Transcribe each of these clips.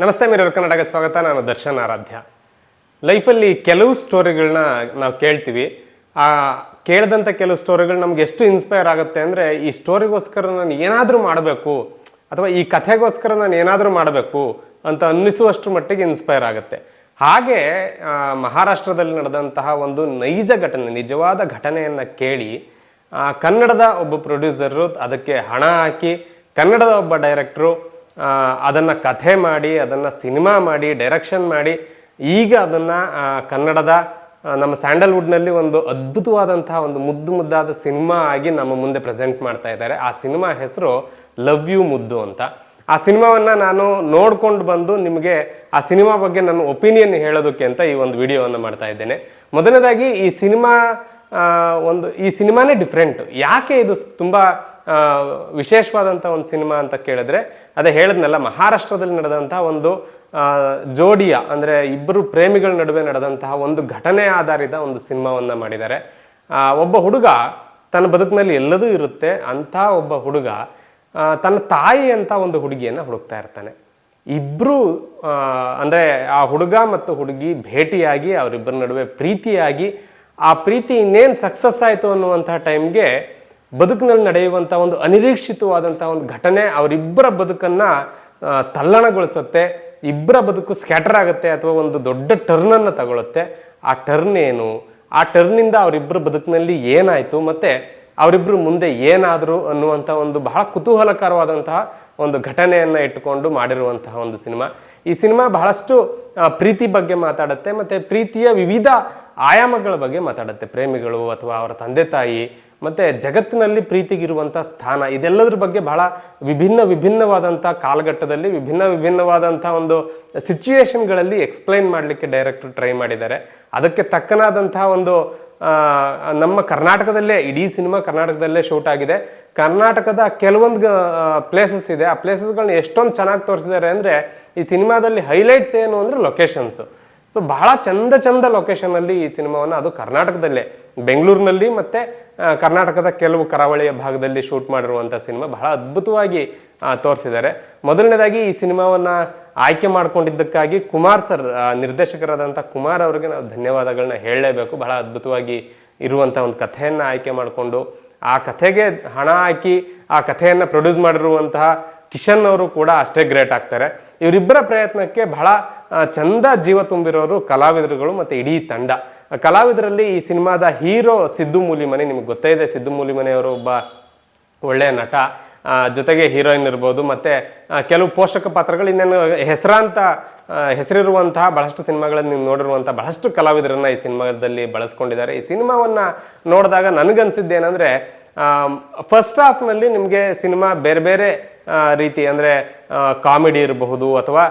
ನಮಸ್ತೆ ಮಿರರ್ ಕನ್ನಡಕ್ಕೆ ಸ್ವಾಗತ. ನಾನು ದರ್ಶನ್ ಆರಾಧ್ಯ. ಲೈಫಲ್ಲಿ ಕೆಲವು ಸ್ಟೋರಿಗಳನ್ನ ನಾವು ಕೇಳ್ತೀವಿ. ಆ ಕೇಳಿದಂಥ ಕೆಲವು ಸ್ಟೋರಿಗಳು ನಮ್ಗೆ ಎಷ್ಟು ಇನ್ಸ್ಪೈರ್ ಆಗುತ್ತೆ ಅಂದರೆ, ಈ ಸ್ಟೋರಿಗೋಸ್ಕರ ನಾನು ಏನಾದರೂ ಮಾಡಬೇಕು, ಅಥವಾ ಈ ಕಥೆಗೋಸ್ಕರ ನಾನು ಏನಾದರೂ ಮಾಡಬೇಕು ಅಂತ ಅನ್ನಿಸುವಷ್ಟು ಮಟ್ಟಿಗೆ ಇನ್ಸ್ಪೈರ್ ಆಗುತ್ತೆ. ಹಾಗೆ ಮಹಾರಾಷ್ಟ್ರದಲ್ಲಿ ನಡೆದಂತಹ ಒಂದು ನೈಜ ಘಟನೆ, ನಿಜವಾದ ಘಟನೆಯನ್ನು ಕೇಳಿ ಕನ್ನಡದ ಒಬ್ಬ ಪ್ರೊಡ್ಯೂಸರು ಅದಕ್ಕೆ ಹಣ ಹಾಕಿ, ಕನ್ನಡದ ಒಬ್ಬ ಡೈರೆಕ್ಟ್ರು ಅದನ್ನು ಕಥೆ ಮಾಡಿ, ಅದನ್ನು ಸಿನಿಮಾ ಮಾಡಿ ಡೈರೆಕ್ಷನ್ ಮಾಡಿ, ಈಗ ಅದನ್ನು ಕನ್ನಡದ ನಮ್ಮ ಸ್ಯಾಂಡಲ್ವುಡ್ನಲ್ಲಿ ಒಂದು ಅದ್ಭುತವಾದಂತಹ ಒಂದು ಮುದ್ದು ಮುದ್ದಾದ ಸಿನಿಮಾ ಆಗಿ ನಮ್ಮ ಮುಂದೆ ಪ್ರೆಸೆಂಟ್ ಮಾಡ್ತಾ ಇದ್ದಾರೆ. ಆ ಸಿನಿಮಾ ಹೆಸರು ಲವ್ ಯು ಮುದ್ದು ಅಂತ. ಆ ಸಿನಿಮಾವನ್ನು ನಾನು ನೋಡ್ಕೊಂಡು ಬಂದು ನಿಮಗೆ ಆ ಸಿನಿಮಾ ಬಗ್ಗೆ ನನ್ನ ಒಪಿನಿಯನ್ ಹೇಳೋದಕ್ಕೆ ಅಂತ ಈ ಒಂದು ವಿಡಿಯೋವನ್ನು ಮಾಡ್ತಾ ಇದ್ದೇನೆ. ಮೊದಲನೇದಾಗಿ ಈ ಸಿನಿಮಾ ಒಂದು ಈ ಸಿನಿಮಾನೇ ಡಿಫ್ರೆಂಟ್ ಯಾಕೆ ಇದು ತುಂಬ ವಿಶೇಷವಾದಂಥ ಒಂದು ಸಿನಿಮಾ ಅಂತ ಕೇಳಿದ್ರೆ, ಅದೇ ಹೇಳಿದ್ನಲ್ಲ, ಮಹಾರಾಷ್ಟ್ರದಲ್ಲಿ ನಡೆದಂಥ ಒಂದು ಜೋಡಿಯ, ಅಂದರೆ ಇಬ್ಬರು ಪ್ರೇಮಿಗಳ ನಡುವೆ ನಡೆದಂತಹ ಒಂದು ಘಟನೆ ಆಧಾರಿತ ಒಂದು ಸಿನಿಮಾವನ್ನು ಮಾಡಿದ್ದಾರೆ. ಒಬ್ಬ ಹುಡುಗ ತನ್ನ ಬದುಕಿನಲ್ಲಿ ಎಲ್ಲದೂ ಇರುತ್ತೆ, ಅಂಥ ಒಬ್ಬ ಹುಡುಗ ತನ್ನ ತಾಯಿ ಅಂತ ಒಂದು ಹುಡುಗಿಯನ್ನು ಹುಡುಕ್ತಾ ಇರ್ತಾನೆ. ಇಬ್ಬರು ಅಂದರೆ ಆ ಹುಡುಗ ಮತ್ತು ಹುಡುಗಿ ಭೇಟಿಯಾಗಿ, ಅವರಿಬ್ಬರ ನಡುವೆ ಪ್ರೀತಿಯಾಗಿ, ಆ ಪ್ರೀತಿ ಇನ್ನೇನು ಸಕ್ಸಸ್ ಆಯಿತು ಅನ್ನುವಂಥ ಟೈಮ್ಗೆ ಬದುಕಿನಲ್ಲಿ ನಡೆಯುವಂಥ ಒಂದು ಅನಿರೀಕ್ಷಿತವಾದಂಥ ಒಂದು ಘಟನೆ ಅವರಿಬ್ಬರ ಬದುಕನ್ನು ತಲ್ಲಣಗೊಳಿಸುತ್ತೆ. ಇಬ್ಬರ ಬದುಕು ಸ್ಕ್ಯಾಟರ್ ಆಗುತ್ತೆ ಅಥವಾ ಒಂದು ದೊಡ್ಡ ಟರ್ನನ್ನು ತಗೊಳುತ್ತೆ. ಆ ಟರ್ನ್ ಏನು? ಆ ಟರ್ನಿಂದ ಅವರಿಬ್ಬರ ಬದುಕಿನಲ್ಲಿ ಏನಾಯಿತು? ಮತ್ತು ಅವರಿಬ್ಬರು ಮುಂದೆ ಏನಾದರು ಅನ್ನುವಂಥ ಒಂದು ಬಹಳ ಕುತೂಹಲಕರವಾದಂತಹ ಒಂದು ಘಟನೆಯನ್ನು ಇಟ್ಟುಕೊಂಡು ಮಾಡಿರುವಂತಹ ಒಂದು ಸಿನಿಮಾ. ಈ ಸಿನಿಮಾ ಬಹಳಷ್ಟು ಪ್ರೀತಿ ಬಗ್ಗೆ ಮಾತಾಡುತ್ತೆ, ಮತ್ತು ಪ್ರೀತಿಯ ವಿವಿಧ ಆಯಾಮಗಳ ಬಗ್ಗೆ ಮಾತಾಡುತ್ತೆ. ಪ್ರೇಮಿಗಳು ಅಥವಾ ಅವರ ತಂದೆ ತಾಯಿ ಮತ್ತು ಜಗತ್ತಿನಲ್ಲಿ ಪ್ರೀತಿಗಿರುವಂಥ ಸ್ಥಾನ, ಇದೆಲ್ಲದ್ರ ಬಗ್ಗೆ ಬಹಳ ವಿಭಿನ್ನ ವಿಭಿನ್ನವಾದಂಥ ಕಾಲಘಟ್ಟದಲ್ಲಿ ವಿಭಿನ್ನ ವಿಭಿನ್ನವಾದಂಥ ಒಂದು ಸಿಚುಯೇಷನ್ಗಳಲ್ಲಿ ಎಕ್ಸ್ಪ್ಲೈನ್ ಮಾಡಲಿಕ್ಕೆ ಡೈರೆಕ್ಟರ್ ಟ್ರೈ ಮಾಡಿದ್ದಾರೆ. ಅದಕ್ಕೆ ತಕ್ಕನಾದಂಥ ಒಂದು ನಮ್ಮ ಕರ್ನಾಟಕದಲ್ಲೇ, ಇಡೀ ಸಿನಿಮಾ ಕರ್ನಾಟಕದಲ್ಲೇ ಶೂಟ್ ಆಗಿದೆ. ಕರ್ನಾಟಕದ ಕೆಲವೊಂದು ಪ್ಲೇಸಸ್ ಇದೆ. ಆ ಪ್ಲೇಸಸ್ಗಳನ್ನ ಎಷ್ಟೊಂದು ಚೆನ್ನಾಗಿ ತೋರಿಸಿದ್ದಾರೆ ಅಂದರೆ ಈ ಸಿನಿಮಾದಲ್ಲಿ ಹೈಲೈಟ್ಸ್ ಏನು ಅಂದರೆ ಲೊಕೇಶನ್ಸು ಸೊ ಬಹಳ ಚಂದ ಚಂದ ಲೊಕೇಶನಲ್ಲಿ ಈ ಸಿನಿಮಾವನ್ನು ಅದು ಕರ್ನಾಟಕದಲ್ಲೇ, ಬೆಂಗಳೂರಿನಲ್ಲಿ ಮತ್ತು ಕರ್ನಾಟಕದ ಕೆಲವು ಕರಾವಳಿಯ ಭಾಗದಲ್ಲಿ ಶೂಟ್ ಮಾಡಿರುವಂಥ ಸಿನಿಮಾ ಬಹಳ ಅದ್ಭುತವಾಗಿ ತೋರಿಸಿದ್ದಾರೆ. ಮೊದಲನೇದಾಗಿ ಈ ಸಿನಿಮಾವನ್ನ ಆಯ್ಕೆ ಮಾಡಿಕೊಂಡಿದ್ದಕ್ಕಾಗಿ ಕುಮಾರ್ ಸರ್ ನಿರ್ದೇಶಕರಾದಂಥ ಕುಮಾರ್ ಅವರಿಗೆ ನಾವು ಧನ್ಯವಾದಗಳನ್ನ ಹೇಳಲೇಬೇಕು. ಬಹಳ ಅದ್ಭುತವಾಗಿ ಇರುವಂಥ ಒಂದು ಕಥೆಯನ್ನು ಆಯ್ಕೆ ಮಾಡಿಕೊಂಡು, ಆ ಕಥೆಗೆ ಹಣ ಹಾಕಿ, ಆ ಕಥೆಯನ್ನು ಪ್ರೊಡ್ಯೂಸ್ ಮಾಡಿರುವಂತಹ ಕಿಶನ್ ಅವರು ಕೂಡ ಅಷ್ಟೇ ಗ್ರೇಟ್ ಆಗ್ತಾರೆ. ಇವರಿಬ್ಬರ ಪ್ರಯತ್ನಕ್ಕೆ ಬಹಳ ಚಂದ ಜೀವ ತುಂಬಿರೋರು ಕಲಾವಿದರುಗಳು ಮತ್ತು ಇಡೀ ತಂಡ. ಕಲಾವಿದರಲ್ಲಿ ಈ ಸಿನಿಮಾದ ಹೀರೋ ಸಿದ್ದು ಮೂಲಿಮನೆ ನಿಮ್ಗೆ ಗೊತ್ತೇ ಇದೆ. ಸಿದ್ದು ಮೂಲಿಮನೆಯವರು ಒಬ್ಬ ಒಳ್ಳೆಯ ನಟ ಜೊತೆಗೆ ಹೀರೋಯಿನ್ ಇರ್ಬೋದು, ಮತ್ತು ಕೆಲವು ಪೋಷಕ ಪಾತ್ರಗಳು, ಇನ್ನೇನು ಹೆಸರಾಂತ ಹೆಸರಿರುವಂತಹ ಬಹಳಷ್ಟು ಸಿನಿಮಾಗಳನ್ನು ನೀವು ನೋಡಿರುವಂಥ ಬಹಳಷ್ಟು ಕಲಾವಿದರನ್ನು ಈ ಸಿನಿಮಾದಲ್ಲಿ ಬಳಸ್ಕೊಂಡಿದ್ದಾರೆ. ಈ ಸಿನಿಮಾವನ್ನು ನೋಡಿದಾಗ ನನಗನ್ಸಿದ್ದೇನೆಂದರೆ ಫಸ್ಟ್ ಹಾಫ್ನಲ್ಲಿ ನಿಮಗೆ ಸಿನಿಮಾ ಬೇರೆ ಬೇರೆ ರೀತಿ ಅಂದರೆ ಕಾಮಿಡಿ ಇರಬಹುದು ಅಥವಾ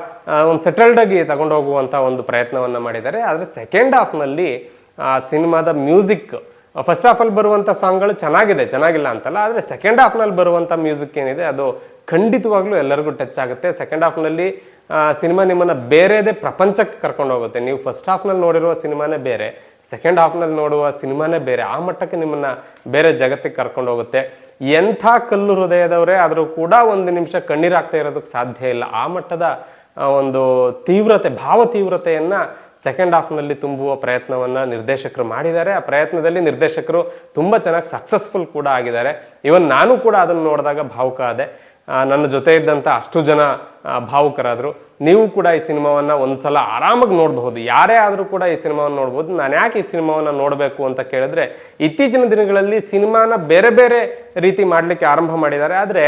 ಒಂದು ಸೆಟಲ್ಡಾಗಿ ತಗೊಂಡೋಗುವಂಥ ಒಂದು ಪ್ರಯತ್ನವನ್ನು ಮಾಡಿದ್ದಾರೆ. ಆದರೆ ಸೆಕೆಂಡ್ ಹಾಫ್ನಲ್ಲಿ ಸಿನಿಮಾದ ಮ್ಯೂಸಿಕ್ ಫಸ್ಟ್ ಹಾಫಲ್ಲಿ ಬರುವಂಥ ಸಾಂಗ್ಗಳು ಚೆನ್ನಾಗಿದೆ, ಚೆನ್ನಾಗಿಲ್ಲ ಅಂತಲ್ಲ, ಆದರೆ ಸೆಕೆಂಡ್ ಹಾಫ್ನಲ್ಲಿ ಬರುವಂಥ ಮ್ಯೂಸಿಕ್ ಏನಿದೆ, ಅದು ಖಂಡಿತವಾಗ್ಲೂ ಎಲ್ಲರಿಗೂ ಟಚ್ ಆಗುತ್ತೆ. ಸೆಕೆಂಡ್ ಹಾಫ್ನಲ್ಲಿ ಸಿನಿಮಾ ನಿಮ್ಮನ್ನು ಬೇರೆದೇ ಪ್ರಪಂಚಕ್ಕೆ ಕರ್ಕೊಂಡು ಹೋಗುತ್ತೆ. ನೀವು ಫಸ್ಟ್ ಹಾಫ್ನಲ್ಲಿ ನೋಡಿರುವ ಸಿನಿಮಾನೇ ಬೇರೆ ಸೆಕೆಂಡ್ ಹಾಫ್ನಲ್ಲಿ ನೋಡುವ ಸಿನಿಮಾನೇ ಬೇರೆ, ಆ ಮಟ್ಟಕ್ಕೆ ನಿಮ್ಮನ್ನು ಬೇರೆ ಜಗತ್ತಿಗೆ ಕರ್ಕೊಂಡು ಹೋಗುತ್ತೆ. ಎಂಥ ಕಲ್ಲು ಹೃದಯದವರೇ ಆದರೂ ಕೂಡ ಒಂದು ನಿಮಿಷ ಕಣ್ಣೀರಾಗ್ತಾ ಇರೋದಕ್ಕೆ ಸಾಧ್ಯ ಇಲ್ಲ. ಆ ಮಟ್ಟದ ಒಂದು ತೀವ್ರತೆ ಭಾವ ತೀವ್ರತೆಯನ್ನು ಸೆಕೆಂಡ್ ಹಾಫ್ನಲ್ಲಿ ತುಂಬುವ ಪ್ರಯತ್ನವನ್ನು ನಿರ್ದೇಶಕರು ಮಾಡಿದ್ದಾರೆ. ಆ ಪ್ರಯತ್ನದಲ್ಲಿ ನಿರ್ದೇಶಕರು ತುಂಬ ಚೆನ್ನಾಗಿ ಸಕ್ಸಸ್ಫುಲ್ ಕೂಡ ಆಗಿದ್ದಾರೆ. ಇವನ್ ನಾನು ಕೂಡ ಅದನ್ನು ನೋಡಿದಾಗ ಭಾವುಕ ಆ, ನನ್ನ ಜೊತೆ ಇದ್ದಂಥ ಅಷ್ಟು ಜನ ಭಾವುಕರಾದರು. ನೀವು ಕೂಡ ಈ ಸಿನಿಮಾವನ್ನು ಒಂದ್ಸಲ ಆರಾಮಾಗಿ ನೋಡಬಹುದು. ಯಾರೇ ಆದರೂ ಕೂಡ ಈ ಸಿನಿಮಾವನ್ನು ನೋಡ್ಬೋದು ನಾನು ಯಾಕೆ ಈ ಸಿನಿಮಾವನ್ನು ನೋಡಬೇಕು ಅಂತ ಕೇಳಿದ್ರೆ, ಇತ್ತೀಚಿನ ದಿನಗಳಲ್ಲಿ ಸಿನಿಮಾನ ಬೇರೆ ಬೇರೆ ರೀತಿ ಮಾಡಲಿಕ್ಕೆ ಆರಂಭ ಮಾಡಿದ್ದಾರೆ. ಆದರೆ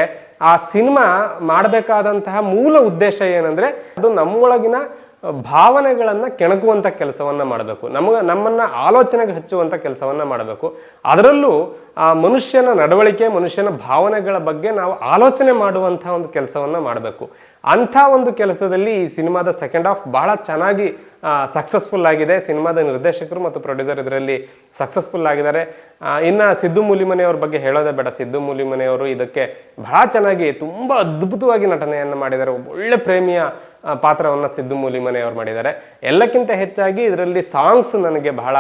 ಆ ಸಿನಿಮಾ ಮಾಡಬೇಕಾದಂತಹ ಮೂಲ ಉದ್ದೇಶ ಏನಂದರೆ, ಅದು ನಮ್ಮೊಳಗಿನ ಭಾವನೆಗಳನ್ನು ಕೆಣಕುವಂಥ ಕೆಲಸವನ್ನು ಮಾಡಬೇಕು. ನಮಗೆ, ನಮ್ಮನ್ನು ಆಲೋಚನೆಗೆ ಹಚ್ಚುವಂಥ ಕೆಲಸವನ್ನು ಮಾಡಬೇಕು. ಅದರಲ್ಲೂ ಆ ಮನುಷ್ಯನ ನಡವಳಿಕೆ, ಮನುಷ್ಯನ ಭಾವನೆಗಳ ಬಗ್ಗೆ ನಾವು ಆಲೋಚನೆ ಮಾಡುವಂಥ ಒಂದು ಕೆಲಸವನ್ನು ಮಾಡಬೇಕು. ಅಂಥ ಒಂದು ಕೆಲಸದಲ್ಲಿ ಈ ಸಿನಿಮಾದ ಸೆಕೆಂಡ್ ಹಾಫ್ ಬಹಳ ಚೆನ್ನಾಗಿ ಸಕ್ಸಸ್ಫುಲ್ ಆಗಿದೆ. ಸಿನಿಮಾದ ನಿರ್ದೇಶಕರು ಮತ್ತು ಪ್ರೊಡ್ಯೂಸರ್ ಇದರಲ್ಲಿ ಸಕ್ಸಸ್ಫುಲ್ ಆಗಿದ್ದಾರೆ. ಇನ್ನು ಸಿದ್ದು ಮೂಲಿಮನೆಯವ್ರ ಬಗ್ಗೆ ಹೇಳೋದೇ ಬೇಡ. ಸಿದ್ದು ಮೂಲಿಮನೆಯವರು ಇದಕ್ಕೆ ಬಹಳ ಚೆನ್ನಾಗಿ ತುಂಬ ಅದ್ಭುತವಾಗಿ ನಟನೆಯನ್ನು ಮಾಡಿದ್ದಾರೆ. ಒಳ್ಳೆ ಪ್ರೇಮಿಯ ಪಾತ್ರವನ್ನು ಸಿದ್ದು ಮೂಲಿಮನೆಯವರು ಮಾಡಿದ್ದಾರೆ. ಎಲ್ಲಕ್ಕಿಂತ ಹೆಚ್ಚಾಗಿ ಇದರಲ್ಲಿ ಸಾಂಗ್ಸ್ ನನಗೆ ಬಹಳ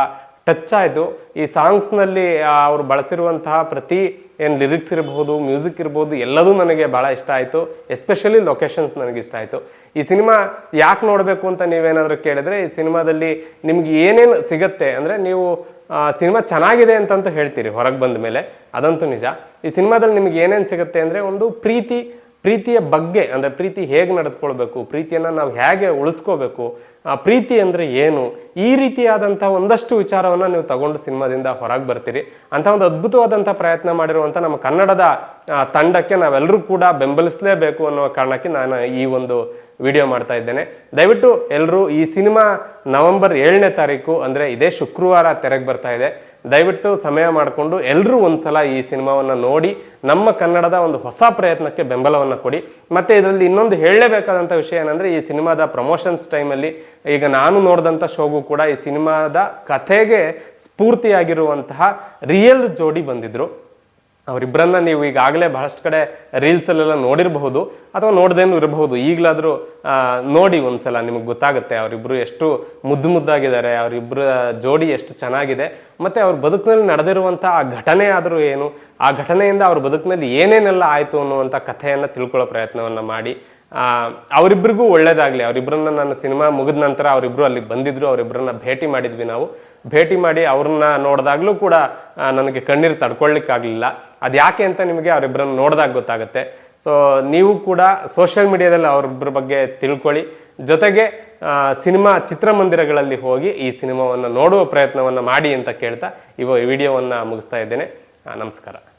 ಟಚ್ ಆಯಿತು. ಈ ಸಾಂಗ್ಸ್ನಲ್ಲಿ ಅವರು ಬಳಸಿರುವಂತಹ ಪ್ರತಿ ಏನು ಲಿರಿಕ್ಸ್ ಇರಬಹುದು ಮ್ಯೂಸಿಕ್ ಇರ್ಬೋದು, ಎಲ್ಲದೂ ನನಗೆ ಭಾಳ ಇಷ್ಟ ಆಯಿತು. ಎಸ್ಪೆಷಲಿ ಲೊಕೇಶನ್ಸ್ ನನಗೆ ಇಷ್ಟ ಆಯಿತು. ಈ ಸಿನಿಮಾ ಯಾಕೆ ನೋಡಬೇಕು ಅಂತ ನೀವೇನಾದರೂ ಕೇಳಿದರೆ, ಈ ಸಿನಿಮಾದಲ್ಲಿ ನಿಮ್ಗೆ ಏನೇನು ಸಿಗತ್ತೆ ಅಂದರೆ ನೀವು ಸಿನಿಮಾ ಚೆನ್ನಾಗಿದೆ ಅಂತಂತೂ ಹೇಳ್ತೀರಿ ಹೊರಗೆ ಬಂದ ಮೇಲೆ ಅದಂತೂ ನಿಜ. ಈ ಸಿನಿಮಾದಲ್ಲಿ ನಿಮ್ಗೆ ಏನೇನು ಸಿಗುತ್ತೆ ಅಂದರೆ ಒಂದು ಪ್ರೀತಿ ಪ್ರೀತಿಯ ಬಗ್ಗೆ, ಅಂದರೆ ಪ್ರೀತಿ ಹೇಗೆ ನಡೆದುಕೊಳ್ಬೇಕು, ಪ್ರೀತಿಯನ್ನು ನಾವು ಹೇಗೆ ಉಳಿಸ್ಕೋಬೇಕು, ಆ ಪ್ರೀತಿ ಅಂದರೆ ಏನು, ಈ ರೀತಿಯಾದಂಥ ಒಂದಷ್ಟು ವಿಚಾರವನ್ನು ನೀವು ತಗೊಂಡು ಸಿನಿಮಾದಿಂದ ಹೊರಗೆ ಬರ್ತೀರಿ. ಅಂತ ಒಂದು ಅದ್ಭುತವಾದಂಥ ಪ್ರಯತ್ನ ಮಾಡಿರುವಂಥ ನಮ್ಮ ಕನ್ನಡದ ತಂಡಕ್ಕೆ ನಾವೆಲ್ಲರೂ ಕೂಡ ಬೆಂಬಲಿಸಲೇಬೇಕು ಅನ್ನೋ ಕಾರಣಕ್ಕೆ ನಾನು ಈ ಒಂದು ವಿಡಿಯೋ ಮಾಡ್ತಾ ಇದ್ದೇನೆ. ದಯವಿಟ್ಟು ಎಲ್ಲರೂ ಈ ಸಿನಿಮಾ ನವೆಂಬರ್ ಏಳನೇ ತಾರೀಕು, ಅಂದರೆ ಇದೇ ಶುಕ್ರವಾರ ತೆರೆಗೆ ಬರ್ತಾ ಇದೆ. ದಯವಿಟ್ಟು ಸಮಯ ಮಾಡಿಕೊಂಡು ಎಲ್ಲರೂ ಒಂದ್ಸಲ ಈ ಸಿನಿಮಾವನ್ನು ನೋಡಿ ನಮ್ಮ ಕನ್ನಡದ ಒಂದು ಹೊಸ ಪ್ರಯತ್ನಕ್ಕೆ ಬೆಂಬಲವನ್ನು ಕೊಡಿ. ಮತ್ತು ಇದರಲ್ಲಿ ಇನ್ನೊಂದು ಹೇಳಲೇಬೇಕಾದಂಥ ವಿಷಯ ಏನಂದರೆ, ಈ ಸಿನಿಮಾದ ಪ್ರಮೋಷನ್ಸ್ ಟೈಮಲ್ಲಿ ಈಗ ನಾನು ನೋಡಿದಂಥ ಶೋಗೂ ಕೂಡ ಈ ಸಿನಿಮಾದ ಕಥೆಗೆ ಸ್ಫೂರ್ತಿಯಾಗಿರುವಂತಹ ರಿಯಲ್ ಜೋಡಿ ಬಂದಿದ್ರು. ಅವರಿಬ್ಬರನ್ನ ನೀವು ಈಗಾಗಲೇ ಬಹಳಷ್ಟು ಕಡೆ ರೀಲ್ಸಲ್ಲೆಲ್ಲ ನೋಡಿರಬಹುದು ಅಥವಾ ನೋಡ್ದೇನು ಇರಬಹುದು. ಈಗಲಾದರೂ ನೋಡಿ ಒಂದ್ಸಲ ನಿಮಗೆ ಗೊತ್ತಾಗುತ್ತೆ ಅವರಿಬ್ಬರು ಎಷ್ಟು ಮುದ್ದು ಮುದ್ದಾಗಿದ್ದಾರೆ ಅವರಿಬ್ಬರ ಜೋಡಿ ಎಷ್ಟು ಚೆನ್ನಾಗಿದೆ. ಮತ್ತು ಅವ್ರ ಬದುಕಿನಲ್ಲಿ ನಡೆದಿರುವಂಥ ಆ ಘಟನೆ ಆದರೂ ಏನು, ಆ ಘಟನೆಯಿಂದ ಅವ್ರ ಬದುಕಿನಲ್ಲಿ ಏನೇನೆಲ್ಲ ಆಯಿತು ಅನ್ನುವಂಥ ಕಥೆಯನ್ನು ತಿಳ್ಕೊಳ್ಳೋ ಪ್ರಯತ್ನವನ್ನು ಮಾಡಿ ಅವರಿಬ್ಬರಿಗೂ ಒಳ್ಳೇದಾಗಲಿ. ಅವರಿಬ್ಬರನ್ನ ನಾನು ಸಿನಿಮಾ ಮುಗಿದ ನಂತರ ಅವರಿಬ್ಬರು ಅಲ್ಲಿ ಬಂದಿದ್ರು ಅವರಿಬ್ಬರನ್ನ ಭೇಟಿ ಮಾಡಿದ್ವಿ ನಾವು. ಭೇಟಿ ಮಾಡಿ ಅವ್ರನ್ನ ನೋಡಿದಾಗಲೂ ಕೂಡ ನನಗೆ ಕಣ್ಣೀರು ತಡ್ಕೊಳ್ಳಿಕ್ಕಾಗಲಿಲ್ಲ ಅದು ಯಾಕೆ ಅಂತ ನಿಮಗೆ ಅವರಿಬ್ಬರನ್ನ ನೋಡಿದಾಗ ಗೊತ್ತಾಗುತ್ತೆ. ಸೊ ನೀವು ಕೂಡ ಸೋಷಿಯಲ್ ಮೀಡಿಯಾದಲ್ಲಿ ಅವರಿಬ್ಬರ ಬಗ್ಗೆ ತಿಳ್ಕೊಳ್ಳಿ. ಜೊತೆಗೆ ಸಿನಿಮಾ ಚಿತ್ರಮಂದಿರಗಳಲ್ಲಿ ಹೋಗಿ ಈ ಸಿನಿಮಾವನ್ನು ನೋಡುವ ಪ್ರಯತ್ನವನ್ನು ಮಾಡಿ ಅಂತ ಕೇಳ್ತಾ ಇವ ವಿಡಿಯೋವನ್ನು ಮುಗಿಸ್ತಾ ಇದ್ದೇನೆ. ನಮಸ್ಕಾರ.